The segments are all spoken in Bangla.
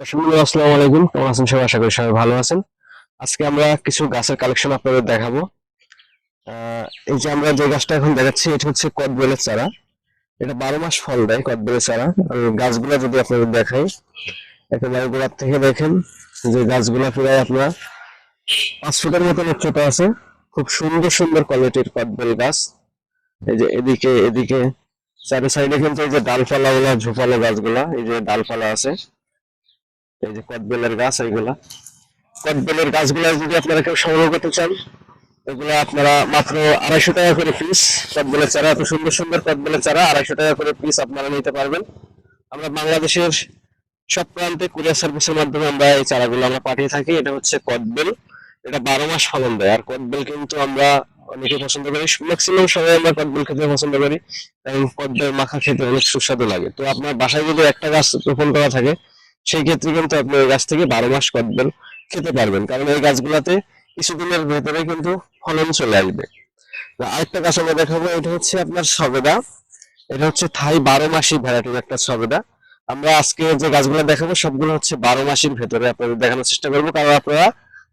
দর্শক আলাইকুম। কেমন আছেন সবাই? আশা করি সবাই ভালো আছেন। আজকে আমরা কিছু গাছের কালেকশন আপনাদের দেখাবো। এই যে আমরা যে গাছটা এখন দেখাচ্ছি, এটা হচ্ছে কদবেলের চারা। এটা বারো মাস ফল দেয় কদবেলের চারা। আর গাছগুলা যদি আপনাদের দেখাই একেবারে গোড়ার থেকে দেখেন, যে গাছগুলা প্রায় আপনার পাঁচ ফুটের মতন উচ্চতা আছে। খুব সুন্দর সুন্দর কোয়ালিটির কদবেল গাছ। এই যে এদিকে এদিকে, চারি সাইডে কিন্তু এই যে ডালপালা গুলা ঝোপালো গাছগুলা, এই যে ডালপালা আছে। এই যে কদবেলের গাছ, এইগুলা। কদবেলের গাছগুলা যদি আপনারা কেউ সংগ্রহ করতে চান, এগুলা আপনারা মাত্র আড়াইশো টাকা করে পিস কদবেলের চারা, এত সুন্দর সুন্দর কদবেলের চারা, আড়াইশো টাকা করে পিস আপনারা নিতে পারবেন। আমরা বাংলাদেশের সব প্রান্তে কুরিয়ার সার্ভিসের মাধ্যমে আমরা এই চারাগুলো আমরা পাঠিয়ে থাকি। এটা হচ্ছে কদবেল। এটা বারো মাস ফলন দেয়। আর কদবেল কিন্তু আমরা অনেকে পছন্দ করি। ম্যাক্সিমাম সবাই আমরা কদবেল খেতে পছন্দ করি। কারণ কদবেল মাখা খেতে অনেক সুস্বাদু লাগে। তো আপনার বাসায় যদি একটা গাছ রোপণ করা থাকে সেই ক্ষেত্রে কিন্তু আপনি ওই গাছ থেকে বারো মাস কদবেল খেতে পারবেন। কারণ এই গাছগুলাতে কিছুদিনের ভেতরে কিন্তু ফলন চলে আসবে। আরেকটা গাছ আমরা দেখাবো, এটা হচ্ছে আপনার সবেদা। এটা হচ্ছে থাই বারো মাসি ভ্যারাইটির একটা সবেদা। আমরা আজকে যে গাছগুলো দেখাবো, সবগুলো হচ্ছে বারো মাসির ভেতরে আপনাদের দেখানোর চেষ্টা করব। কারণ আপনারা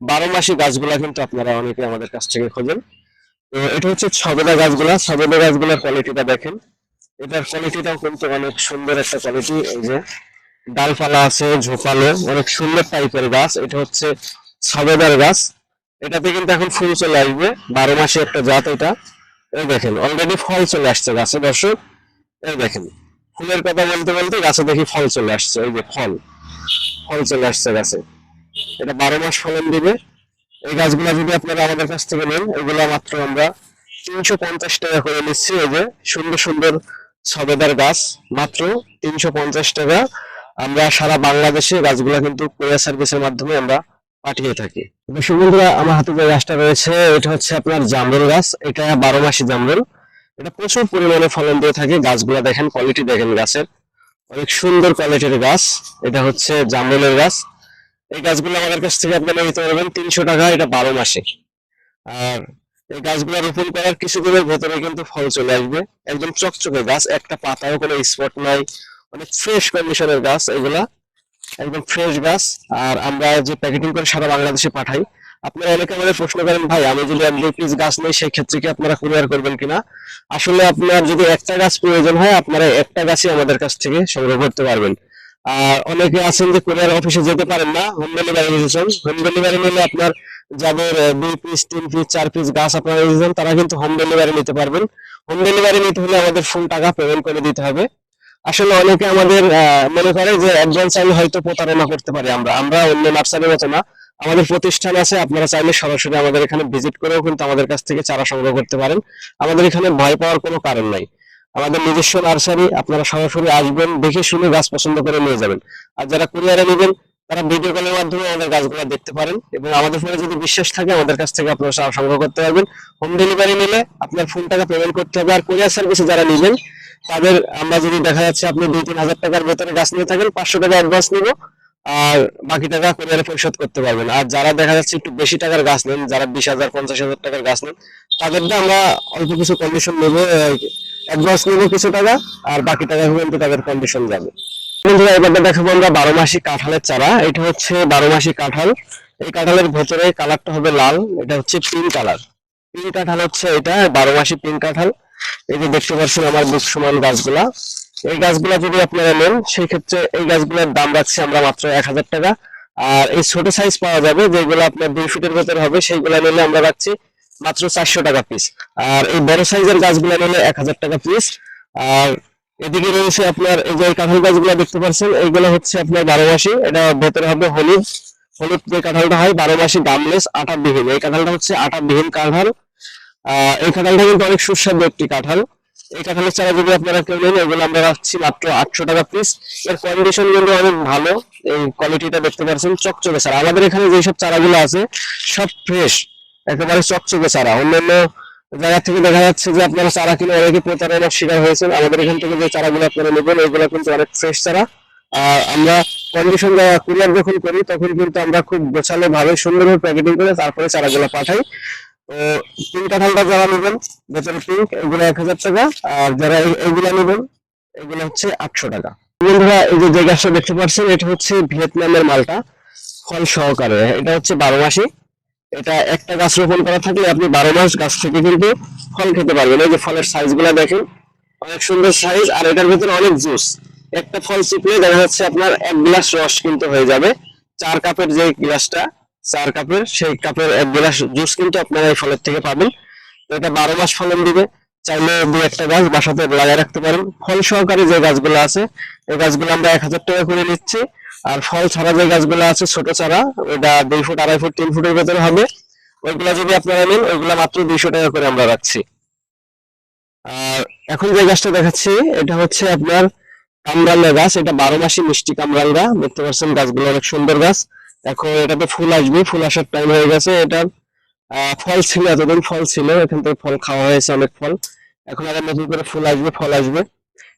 বারো মাসি গাছগুলা কিন্তু আপনারা অনেকে আমাদের কাছ থেকে খোঁজেন। তো এটা হচ্ছে সবেদা গাছগুলা। সবেদা গাছগুলোর কোয়ালিটিটা দেখেন। এটার কোয়ালিটিটাও কিন্তু অনেক সুন্দর একটা কোয়ালিটি এই যে ডালপালা আছে, ঝোপালো, অনেক সুন্দর টাইপের গাছ। এটা হচ্ছে সবেদার গাছ। এটাতে কিন্তু এখন ফুল চলে আসবে। বারো মাসে একটা জাত এটা। দেখেন অলরেডি ফল চলে আসছে গাছে, দর্শক। দেখেন, ফুলের কথা বলতে বলতে গাছে দেখি ফল চলে আসছে। এই যে ফল ফল চলে আসছে গাছে। এটা বারো মাস ফলন দিবে। এই গাছগুলা যদি আপনারা আমাদের কাছ থেকে নেন, এগুলা মাত্র আমরা তিনশো পঞ্চাশ টাকা করে নিচ্ছি। এই যে সুন্দর সুন্দর সবেদার গাছ, মাত্র তিনশো পঞ্চাশ টাকা। আমরা সারা বাংলাদেশে গাছগুলা কিন্তু কোরিয়ার সার্ভিসের মাধ্যমে আমরা পাঠিয়ে থাকি। দর্শক বন্ধুরা, আমার হাতে যে গাছটা রয়েছে, এটা হচ্ছে আপনার জামরুল গাছ। এটা বারো মাসি জামরুল। এটা প্রচুর পরিমাণে ফলন দিয়ে থাকে। গাছগুলা দেখেন কোয়ালিটি দেখেন গাছের। অনেক সুন্দর কোয়ালিটির গাছ। এটা হচ্ছে জামরুলের গাছ। এই গাছগুলো আমাদের কাছ থেকে আপনারা নিতে পারবেন তিনশো টাকা। এটা বারো মাসে। আর এই গাছগুলো রোপণ করার কিছুদিনের ভেতরে কিন্তু ফল চলে আসবে। একদম চকচকে গাছ। একটা পাতাও কোনো স্পট নাই। অনেক ফ্রেশ কন্ডিশনের গাছ এগুলা, একদম ফ্রেশ গাছ। আর আমরা যে প্যাকেটিং করে সারা বাংলাদেশে পাঠাই, আপনারা অনেকে আমাদের প্রশ্ন করেন, ভাই, আমি যদি এক পিস গাছ নেই সেই ক্ষেত্রে কি আপনারা কুরিয়ার করবেন কিনা? আসলে আপনার যদি একটা গাছ প্রয়োজন হয়, আপনারা একটা গাছই আমাদের কাছ থেকে সংগ্রহ করতে পারবেন। আর অনেকে আছেন যে কুরিয়ার অফিসে যেতে পারেন না হোম ডেলিভারি নিতে চান। হোম ডেলিভারি নিলে আপনার যাদের দুই পিস তিন পিস চার পিস গাছ আপনারা নিতে চান, তারা কিন্তু হোম ডেলিভারি নিতে পারবেন। হোম ডেলিভারি নিতে হলে আমাদের ফুল টাকা পেমেন্ট করে দিতে হবে। আসলে অনেকে আমাদের মনে করে যে একজন চাইলে হয়তো প্রতারণা করতে পারি আমরা। আমরা অন্য নার্সারির মতো না। আমাদের প্রতিষ্ঠান আছে, আপনারা চাইলে সরাসরি আমাদের এখানে ভিজিট করেও কিন্তু আমাদের কাছ থেকে চারা সংগ্রহ করতে পারেন। আমাদের এখানে ভয় পাওয়ার কোনো কারণ নাই। আমাদের নিজস্ব নার্সারি, আপনারা সরাসরি আসবেন, দেখে শুনে গাছ পছন্দ করে নিয়ে যাবেন। আর যারা কুরিয়ারে নেবেন তারা ভিডিও কলের মাধ্যমে আমাদের গাছগুলো দেখতে পারেন এবং আমাদের ফোনে যদি বিশ্বাস থাকে, আমাদের কাছ থেকে আপনারা সংগ্রহ করতে পারবেন। হোম ডেলিভারি নিলে আপনার ফোন টাকা পেমেন্ট করতে হবে আর কুরিয়ার সার্ভিসে যারা নেবেন, তাদের আমরা যদি দেখা যাচ্ছে আপনি দুই, তিন হাজার টাকার ভেতরে গাছ নিয়ে থাকেন, পাঁচশো টাকা অ্যাডভান্স নিব আর বাকি টাকা কুরিয়ারে পরিশোধ করতে পারবেন। আর যারা দেখা যাচ্ছে একটু বেশি টাকার গাছ নেন, যারা বিশ হাজার, পঞ্চাশ হাজার টাকার গাছ নেন তাদেরটা আমরা অল্প কিছু কন্ডিশন নেব অ্যাডভান্স নেব কিছু টাকা আর বাকি টাকা কিন্তু তাদের কন্ডিশন যাবে। বন্ধুরা, এবার দেখাবো আমরা বারো মাসি কাঁঠালের চারা। এটা হচ্ছে বারো মাসি কাঁঠাল। এই কাঁঠালের ভেতরে কালারটা হবে লাল। এটা হচ্ছে পিঙ্ক কালার। পিঙ্ক কাঁঠাল হচ্ছে এটা বারো মাসি পিঙ্ক কাঁঠাল। এই যে দেখতে পাচ্ছেন আমার বুক সমান গাছগুলা। এই গাছগুলা যদি আপনারা নেন সেই ক্ষেত্রে এই গাছগুলোর দাম রাখছি আমরা মাত্র এক হাজার টাকা। আর এই ছোট সাইজ পাওয়া যাবে, যেগুলো আপনার দুই ফুটের ভেতরে হবে, সেইগুলো নিলে আমরা রাখছি মাত্র চারশো টাকা পিস আর এই বড় সাইজের গাছগুলো নিলে এক হাজার টাকা পিস আর এদিকে রয়েছে আপনার এই যে কাঁঠাল গাছগুলো দেখতে পাচ্ছেন এইগুলো হচ্ছে আপনার বারো মাসি। এটা ভেতরে হবে হলুদ। হলুদ যে কাঁঠালটা হয়, বারো মাসি দামলেস, আটা বিহীন। এই কাঁঠালটা হচ্ছে আটা বিহীন কাঁঠাল। আহ, এই কাঁঠালটা কিন্তু অনেক সুস্বাদু একটি কাঁঠাল। এই কাঁঠালের চারা যদি আপনারা কেউ নেন, এগুলো আমরা রাখছি মাত্র আটশো টাকা পিস এর কন্ডিশন কিন্তু অনেক ভালো। এই কোয়ালিটিটা দেখতে পাচ্ছেন, চকচকে চারা। আমাদের এখানে যেসব চারাগুলো আছে, সব ফ্রেশ একেবারে চকচকে চারা। অন্যান্য জায়গা থেকে দেখা যাচ্ছে যে আপনারা চারা কিনে অনেকে প্রতারণার শিকার হয়েছেন। আমাদের এখান থেকে যে চারাগুলো আপনারা নেবেন, ওইগুলো কিন্তু অনেক ফ্রেশ চারা। আর আমরা কন্ডিশন কুরিয়ার যখন করি, তখন কিন্তু আমরা খুব গোছালো ভাবে সুন্দরভাবে প্যাকেটিং করে তারপরে চারাগুলো পাঠাই। তো পিঙ্ক কাঁঠালটা যারা নেবেন, ভেতরে পিঙ্ক এগুলো এক হাজার টাকা। আর যারা এইগুলা নেবেন, এগুলো হচ্ছে আটশো টাকা। বন্ধুরা, এই যে যে গাছটা দেখতে পাচ্ছেন, এটা হচ্ছে ভিয়েতনামের মালটা। ফল সহকারে, এটা হচ্ছে বারো মাসি। এটা একটা গাছ রোপণ করা থাকলে আপনি বারো মাস গাছ থেকে কিন্তু ফল খেতে পারবেন। এই যে ফলের সাইজগুলা দেখেন, অনেক সুন্দর সাইজ আর এটার ভিতরে অনেক জুস একটা ফল চিপলে দেখা যাচ্ছে আপনার এক গ্লাস রস কিন্তু হয়ে যাবে। চার কাপের যে গ্লাসটা চার কাপের, সেই কাপের এক গ্লাস জুস কিন্তু আপনারা এই ফলের থেকে পাবেন। এটা বারো মাস ফলন দিবে। চাইলে দু একটা গাছ বাসাতে লাগিয়ে রাখতে পারেন। ফল সহকারে যে গাছগুলো আছে, এই গাছগুলো আমরা এক হাজার টাকা করে নিচ্ছি। আর ফল ছাড়া যে গাছগুলো আছে, ছোট চারা ওটা দুই ফুট, আড়াই ফুট, তিন ফুটের ভেতরে হবে। ওইগুলা যদি আপনারা নেন, ওইগুলা মাত্র দুইশো টাকা করে আমরা রাখছি। আর এখন যে গাছটা দেখাচ্ছি, এটা হচ্ছে আপনার কামরাঙ্গা গাছ। এটা বারো মাসি মিষ্টি কামরাঙ্গা দেখতে পাচ্ছেন গাছগুলো অনেক সুন্দর গাছ। এখন এটাতে ফুল আসবে, ফুল আসার টাইম হয়ে গেছে। এটা ফল ছিল, এতদিন ফল ছিল। এখান থেকে ফল খাওয়া হয়েছে অনেক ফল। এখন আবার নতুন করে ফুল আসবে, ফল আসবে।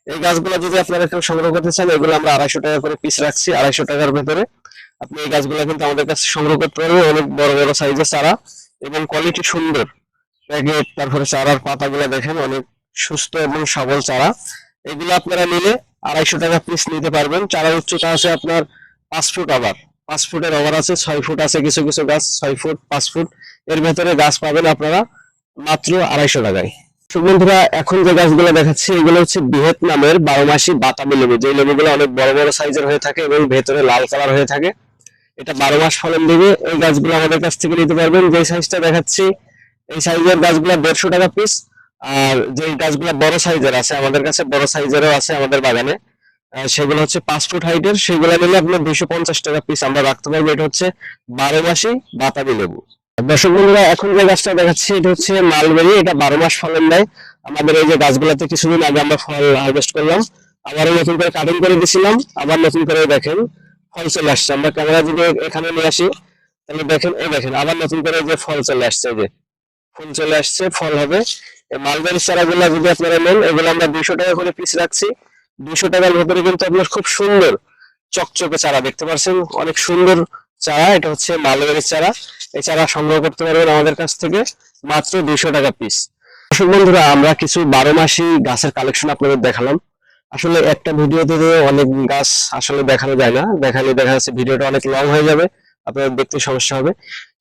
এই গাছগুলো যদি আপনারা এখানে সংগ্রহ করতে চান, এগুলো আমরা আড়াইশো টাকা করে পিস রাখছি, আড়াইশো টাকার ভেতরে। আপনি এই গাছগুলো কিন্তু আমাদের কাছে সংগ্রহ করতে পারবেন, অনেক বড় বড় সাইজের চারা এবং কোয়ালিটি সুন্দর। প্যাকেট তারপরে চারার পাতাগুলো দেখেন, অনেক সুস্থ এবং সবল চারা। এগুলো আপনারা নিলে আড়াইশো টাকা পিস নিতে পারবেন। চারার উচ্চতা আছে আপনার পাঁচ ফুট আবার পাঁচ ফুটের ওভার আছে, ছয় ফুট আছে কিছু কিছু গাছ, ছয় ফুট পাঁচ ফুট এর ভেতরে গাছ পাবেন আপনারা মাত্র আড়াইশো টাকায়। তো বন্ধুরা, এখন যে গাছগুলো দেখাচ্ছি, এগুলো হচ্ছে ভিয়েতনামের বারো মাসি বাতাবি লেবু। যে লেবুগুলো অনেক বড় বড় সাইজের হয়ে থাকে এবং ভেতরে লাল কালার হয়ে থাকে। এটা বারো মাস ফলন দেবে। এই গাছগুলো আমাদের কাছ থেকে নিতে পারবেন। যে সাইজটা দেখাচ্ছি, এই সাইজের গাছগুলো দেড়শো টাকা পিস আর যে গাছগুলো বড় সাইজের আছে, আমাদের কাছে বড় সাইজেরও আছে আমাদের বাগানে। সেগুলো হচ্ছে পাঁচ ফুট হাইটের সেগুলো নিলে আপনার দুশো পঞ্চাশ টাকা পিস আমরা রাখতে পারব। এটা হচ্ছে বারো মাসি বাতাবি লেবু। দর্শক বন্ধুরা এখন যে গাছটা দেখাচ্ছি, এটা হচ্ছে মালবেরি। এটা বারো মাস ফলন দেয়। আমাদের এই যে গাছগুলাতে কিছুদিন আগে আমরা ফল হারভেস্ট করলাম। আবারও নতুন করে কাটিং করে দিয়েছিলাম। আবার নতুন করে দেখেন, ফল চলে আসছে। আমরা ক্যামেরা যদি এখানে নিয়ে আসি, তাহলে দেখেন, এই দেখেন, আবার নতুন করে যে ফল চলে আসছে যে। ফুল চলে আসছে, ফল হবে। মালবেরি চারাগুলো যদি আপনারা নেন, এগুলো আমরা দুইশো টাকা করে পিস রাখছি। দুইশো টাকার ভেতরে কিন্তু আপনার খুব সুন্দর চকচকে চারা, দেখতে পাচ্ছেন? অনেক সুন্দর চারা, এটা হচ্ছে মালবেরির চারা। এই চারা সংগ্রহ করতে পারবেন আমাদের কাছ থেকে মাত্র দুইশো টাকা পিস দর্শক বন্ধুরা, আমরা কিছু বারো মাসি গাছের কালেকশন আপনাদের দেখালাম। আসলে একটা ভিডিওতে অনেক গাছ আসলে দেখানো যায় না। দেখালে দেখা যাচ্ছে ভিডিওটা অনেক লং হয়ে যাবে, আপনাদের দেখতে সমস্যা হবে।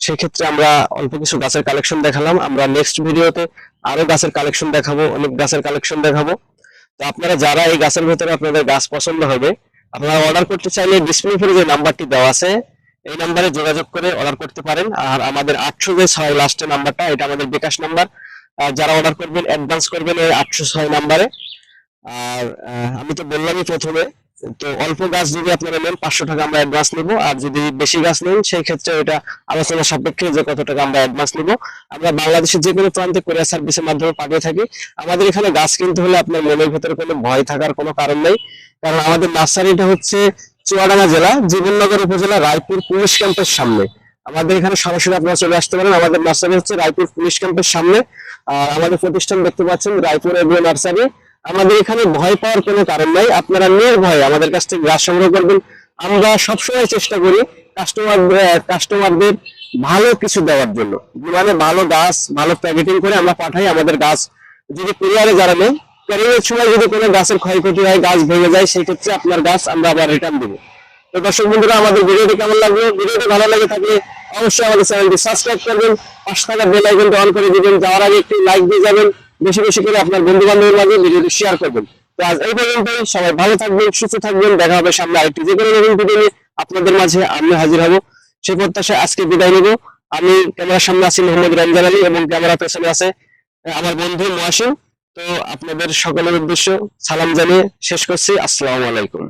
সেক্ষেত্রে আমরা অল্প কিছু গাছের কালেকশন দেখালাম। আমরা নেক্সট ভিডিওতে আরও গাছের কালেকশন দেখাবো, অনেক গাছের কালেকশন দেখাবো। তো আপনারা যারা এই গাছের ভেতরে আপনাদের গাছ পছন্দ হবে, আপনারা অর্ডার করতে চাইলে ডিসপ্লে ফিরে যে নাম্বারটি দেওয়া আছে। এই নাম্বারে যোগাযোগ করে অর্ডার করতে পারেন। আর আমাদের আটশো যে ছয় লাস্টের নাম্বারটা এটা আমাদের বিকাশ নাম্বার যারা অর্ডার করবেন অ্যাডভান্স করবেন এই আটশো ছয় নাম্বারে আর আমি তো বললামই প্রথমে, তো অল্প গাছ যদি আপনারা নেন, পাঁচশো টাকা আমরা অ্যাডভান্স নেব। আর যদি বেশি গাছ নেন, সেই ক্ষেত্রে ওটা আলোচনা সাপেক্ষে যে কত টাকা আমরা অ্যাডভান্স নেব। আমরা বাংলাদেশের যে কোনো প্রান্তে কোরিয়ার সার্ভিসের মাধ্যমে পাঠিয়ে থাকি। আমাদের এখানে গাছ কিনতে হলে আপনার মনের ভেতরে কোনো ভয় থাকার কোনো কারণ নেই। কারণ আমাদের নার্সারিটা হচ্ছে চুয়াডাঙ্গা জেলা, জীবননগর উপজেলা, রায়পুর পুলিশ ক্যাম্পের সামনে। আমাদের এখানে সরাসরি আপনারা চলে আসতে পারেন। আমাদের নার্সারি হচ্ছে রায়পুর পুলিশ ক্যাম্পের সামনে। আর আমাদের প্রতিষ্ঠান দেখতে পাচ্ছেন, রায়পুর এগ্রো নার্সারি। আমাদের এখানে ভয় পাওয়ার কোনো কারণ নাই। আপনারা নির্ভয় আমাদের কাছ থেকে গাছ সংগ্রহ করবেন। আমরা সবসময় চেষ্টা করি কাস্টমার কাস্টমারদের ভালো কিছু দেওয়ার জন্য। মানে ভালো গাছ, ভালো প্যাকেটিং করে আমরা পাঠাই আমাদের গাছ। যদি কুরিয়ারে যারা নেই ক্যারিংয়ের সময় যদি কোনো গাছের ক্ষয়ক্ষতি হয়, গাছ ভেঙে যায়, সেই ক্ষেত্রে আপনার গাছ আমরা আবার রিটার্ন দেবো। তো দর্শক বন্ধুরা, আমাদের ভিডিওটি কেমন লাগবে ভিডিওটি ভালো লাগে থাকলে অবশ্যই আমাদের চ্যানেলটি সাবস্ক্রাইব করবেন পাঁচ টাকা বেল আইকনটি অন করে দিবেন, যাওয়ার আগে একটি লাইক দিয়ে যাবেন, বেশি বেশি করে আপনার বন্ধু বান্ধবের মাঝে ভিডিওটি শেয়ার করবেন। তো আজ এই পর্যন্তই, সবাই ভালো থাকবেন, সুস্থ থাকবেন, দেখা হবে সামনে আরেকটি যে কোনো নতুন ভিডিও নিয়ে আপনাদের মাঝে আমি হাজির হব। সেই প্রত্যাশায় আজকে বিদায় নেব। আমি ক্যামেরার সামনে আছি মোহাম্মদ রমজান আলী এবং ক্যামেরা পেছনে আছে আমার বন্ধু মহাসিম তো আপনাদের সকলের উদ্দেশ্য সালাম জানিয়ে শেষ করছি। আসসালামু আলাইকুম।